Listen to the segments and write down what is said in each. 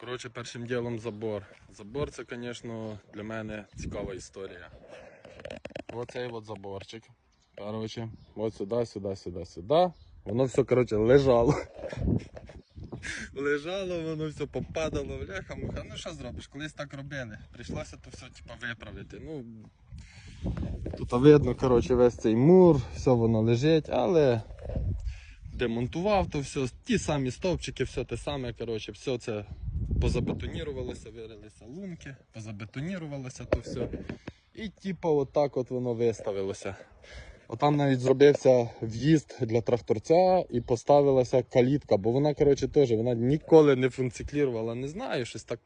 Коротше, першим ділом забор. Забор це, звісно, для мене цікава історія. Оцей от заборчик. Коротше, от сюди, сюди, сюди, сюди. Воно все, коротше, лежало. Лежало, воно все попадало, бляха, муха. Ну що зробиш, колись так робили. Прийшлося то все типа, виправити. Ну, тут видно, коротше, весь цей мур, все воно лежить, але демонтував то все, ті самі стовпчики, все те саме, коротше, все це позабетонірувалося, вирилися лунки, позабетонірувалося то все. І типу отак от воно виставилося. Отам навіть зробився в'їзд для тракторця і поставилася калітка, бо вона, коротше, теж вона ніколи не функціонувала, не знаю, щось так.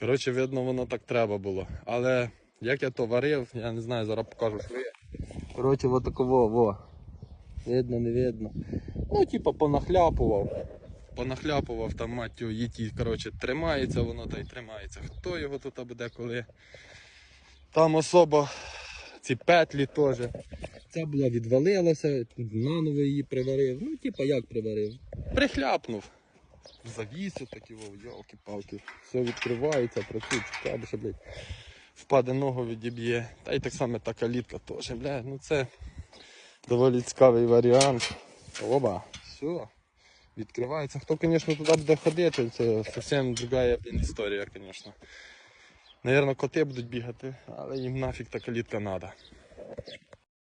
Коротше, видно, воно так треба було. Але як я то варив, я не знаю, зараз покажу. Коротше, во. Видно, не видно. Ну, типа, понахляпував. Понахляпував там його, їті, коротше, тримається воно та й тримається. Хто його тут буде коли? Там особа, ці петлі теж. Ця була відвалилася, наново її приварив. Ну, типа як приварив? Прихляпнув. Завісив такі, вов, йолки-палки. Все відкривається, працює, чекає, що, блядь, впаде ногу відіб'є. Та й так само та калітка теж, блядь, ну це доволі цікавий варіант. Оба, все. Відкривається. Хто, звісно, туди буде ходити, це зовсім друга історія, звісно. Навірно, коти будуть бігати, але їм нафіг та калітка треба.